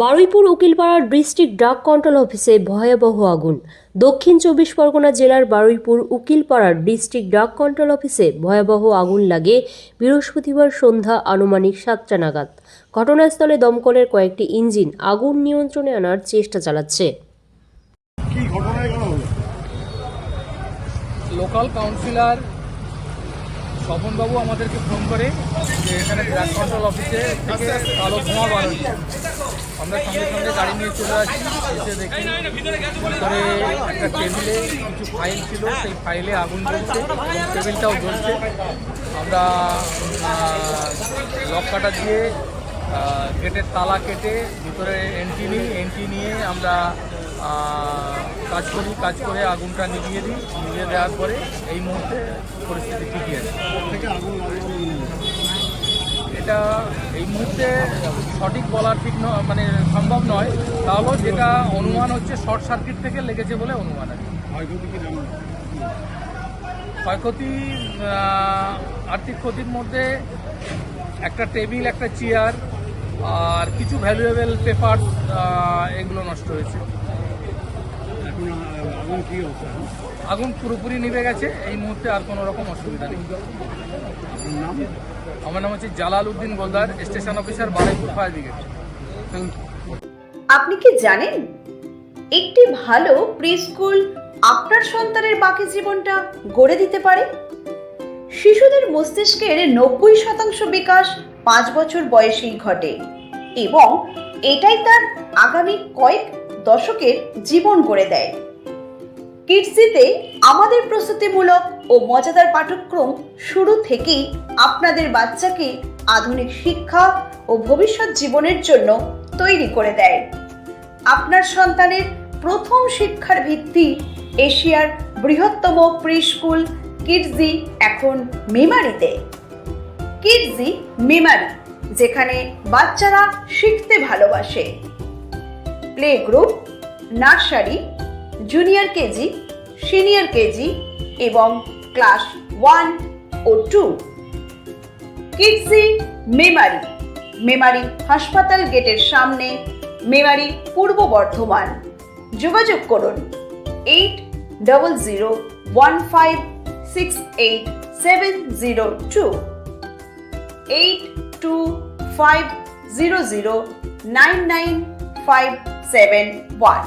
বারুইপুর উকিলপাড়ার district drug control অফিসে ভয়াবহ আগুন। দক্ষিণ চব্বিশ পরগনা জেলার বারুইপুর উকিলপাড়ার ডিস্ট্রিক্ট ড্রাগ কন্ট্রোল অফিসে ভয়াবহ আগুন লাগে বৃহস্পতিবার সন্ধ্যা আনুমানিক সাতটা নাগাদ। ঘটনাস্থলে দমকলের কয়েকটি ইঞ্জিন আগুন নিয়ন্ত্রণে আনার চেষ্টা চালাচ্ছে। লোকাল কাউন্সিলর স্বপনবাবু আমাদেরকে ফোন করে যে এখানে ড্রাগ কন্ট্রোল অফিসে থেকে কালো ধোঁয়া হচ্ছে আমরা সঙ্গে সঙ্গে গাড়ি নিয়ে চলে আসি, এসে দেখি। ভিতরে একটা টেবিলে কিছু ফাইল ছিল, সেই ফাইলে আগুন জ্বলছে টেবিলটাও জ্বলছে। আমরা লক কাটা দিয়ে গেটের তালা কেটে ভিতরে এন্ট্রি নিই এন্ট্রি নিয়ে আমরা কাজ করি, কাজ করে আগুনটা নিভিয়ে দিই, নিভিয়ে দেওয়ার পরে এই মুহূর্তে পরিস্থিতি ঠিকই আছে থেকে আগুন লাগল বলে মনে হলো। এটা এই মুহূর্তে সঠিক বলার ঠিক নয় মানে সম্ভব নয় তাহলেও যেটা অনুমান হচ্ছে শর্ট সার্কিট থেকে লেগেছে বলে অনুমান আছে। ক্ষয়ক্ষতি আর্থিক ক্ষতির মধ্যে একটা টেবিল একটা চেয়ার আর কিছু ভ্যালুয়েবল পেপার এগুলো নষ্ট হয়েছে। আগুন পুরোপুরি নিভে গেছে এই মুহূর্তে আর কোনো রকম অসুবিধা নেই। নাম? আমার নাম হচ্ছে Jalal Uddin Goldar station officer Baruipur fire brigade. আপনি কি জানেন একটি ভালো প্রি স্কুল আপনার সন্তানের বাকি জীবনটা গড়ে দিতে পারে? শিশুদের মস্তিষ্কের নব্বই শতাংশ বিকাশ পাঁচ বছর বয়সেই ঘটে এবং এটাই তার আগামী কয়েক দশকের জীবন গড়ে দেয়। কিডসিতে আমাদের প্রস্তুতিমূলক ও মজাদার পাঠ্যক্রম শুরু থেকেই আপনাদের বাচ্চাকে আধুনিক শিক্ষা ও ভবিষ্যৎ জীবনের জন্য তৈরি করে দেয়। আপনার সন্তানের প্রথম শিক্ষার ভিত্তি এশিয়ার বৃহত্তম প্রি স্কুল কিডজি এখন মেমারিতে। কিডজি মেমারি, যেখানে বাচ্চারা শিখতে ভালোবাসে। Play group, nursery, junior KG, senior KG এবং ক্লাস ওয়ান ও টু কিডসি মেমারি মেমারি হাসপাতাল গেটের সামনে মেমারি পূর্ব বর্ধমান। যোগাযোগ করুন eight double zero one five six eight seven zero two eight two five zero zero nine nine five seven one